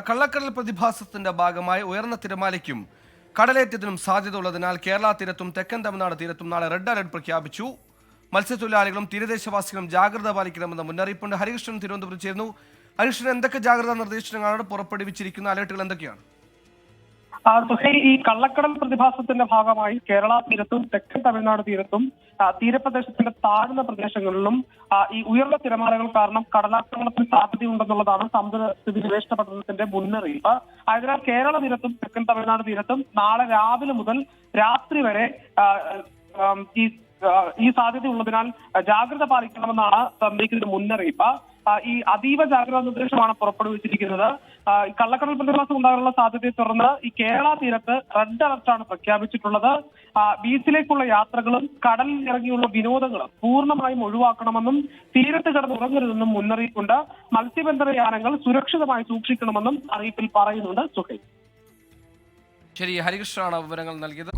കള്ളക്കടൽ പ്രതിഭാസത്തിന്റെ ഭാഗമായി ഉയർന്ന തിരമാലയ്ക്കും കടലേറ്റത്തിനും സാധ്യത ഉള്ളതിനാൽ കേരള തീരത്തും തെക്കൻ തമിഴ്നാട് തീരത്തും നാളെ റെഡ് അലർട്ട് പ്രഖ്യാപിച്ചു. മത്സ്യത്തൊഴിലാളികളും തീരദേശവാസികളും ജാഗ്രത പാലിക്കണമെന്ന മുന്നറിയിപ്പുണ്ട്. ഹരികൃഷ്ണൻ തിരുവനന്തപുരം ചേരുന്നു. ഹരികൃഷ്ണൻ എന്തൊക്കെ ജാഗ്രതാ നിർദ്ദേശങ്ങളാണ് പുറപ്പെടുവിച്ചിരിക്കുന്ന അലർട്ടുകൾ എന്തൊക്കെയാണ്? സുഹൈൽ ഈ കള്ളക്കടൽ പ്രതിഭാസത്തിന്റെ ഭാഗമായി കേരള തീരത്തും തെക്കൻ തമിഴ്നാട് തീരത്തും തീരപ്രദേശത്തിന്റെ താഴ്ന്ന പ്രദേശങ്ങളിലും ഈ ഉയർന്ന തിരമാലകൾ കാരണം കടലാക്രമണത്തിന് സാധ്യതയുണ്ടെന്നുള്ളതാണ് സമുദ്ര സ്ഥിതി ഗവേഷണ പഠനത്തിന്റെ മുന്നറിയിപ്പ്. ആയതിനാൽ കേരള തീരത്തും തെക്കൻ തമിഴ്നാട് തീരത്തും നാളെ രാവിലെ മുതൽ രാത്രി വരെ ഈ സാധ്യത ഉള്ളതിനാൽ ജാഗ്രത പാലിക്കണമെന്നാണ് തന്നിരിക്കുന്ന മുന്നറിയിപ്പ്. ഈ അതീവ ജാഗ്രതാ നിർദ്ദേശമാണ് പുറപ്പെടുവിച്ചിരിക്കുന്നത്. കള്ളക്കടൽ പ്രതിഭാസം ഉണ്ടാകാനുള്ള സാധ്യതയെ തുടർന്ന് ഈ കേരള തീരത്ത് റെഡ് അലർട്ടാണ് പ്രഖ്യാപിച്ചിട്ടുള്ളത്. ബീച്ചിലേക്കുള്ള യാത്രകളും കടലിൽ ഇറങ്ങിയുള്ള വിനോദങ്ങളും പൂർണമായും ഒഴിവാക്കണമെന്നും തീരത്ത് കിടന്ന് ഉറങ്ങരുതെന്നും മുന്നറിയിപ്പുണ്ട്. മത്സ്യബന്ധന യാനങ്ങൾ സുരക്ഷിതമായി സൂക്ഷിക്കണമെന്നും അറിയിപ്പിൽ പറയുന്നുണ്ട് സുഹൈ ശരി ഹരികൃഷ്ണനാണ് വിവരങ്ങൾ നൽകിയത്.